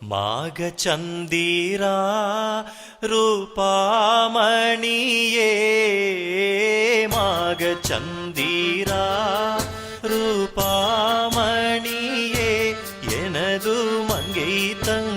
மாகச்சந்தீரா ரூபாமணியே மாகச்சந்தீரா ரூபாமணியே எனது மங்கை தங்க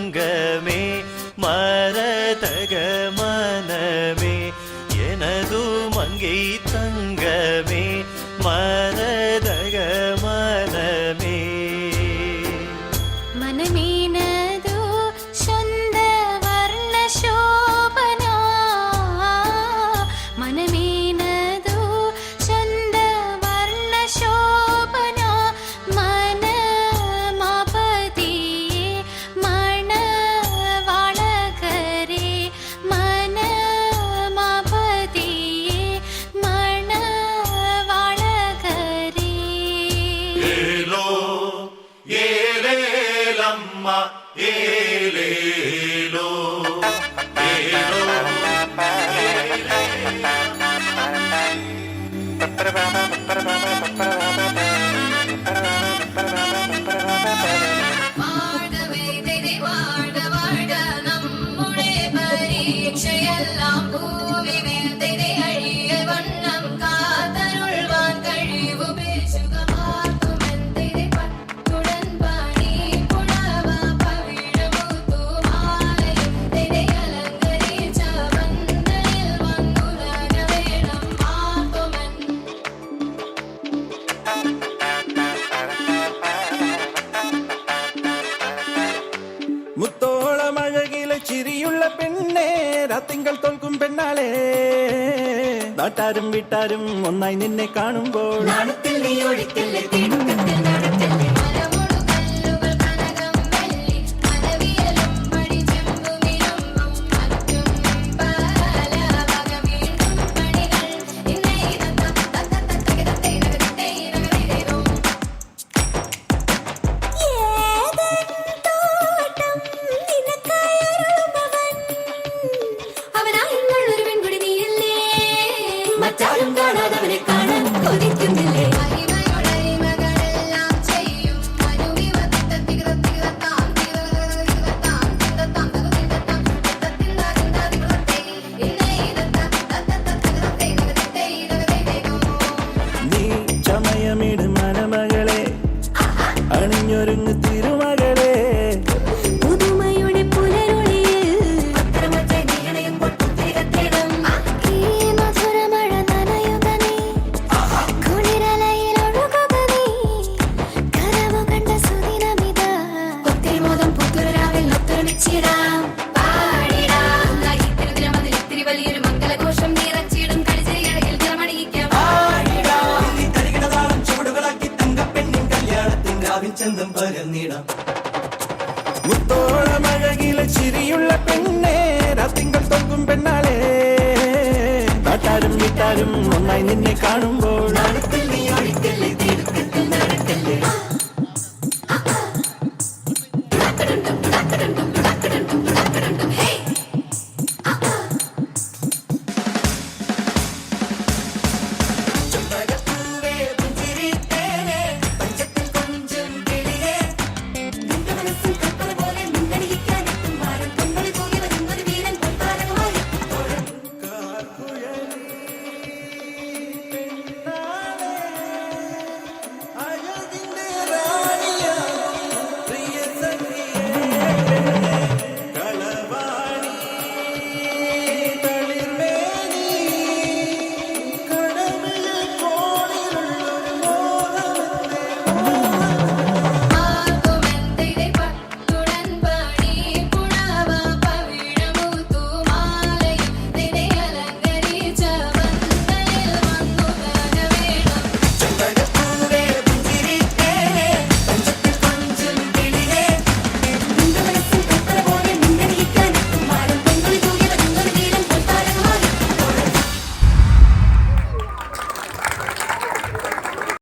ఏలమ్మ ఏలేలో. ఏలో തിങ്കൾ തോൽക്കും പെണ്ണാളെ. നാട്ടാരും വീട്ടാരും ഒന്നായി നിന്നെ കാണുമ്പോൾ दिले പാരിച്ചന്തം പരന്നിടാം. മുത്തോളമഴകിലെ ചിരിയുള്ള പെണ്ണേ രാത്രികൾ തൊങ്കും പെണ്ണാളേ. കാട്ടാരും വീട്ടാരും ഒന്നായി നിന്നെ കാണുമ്പോൾ നടത്തി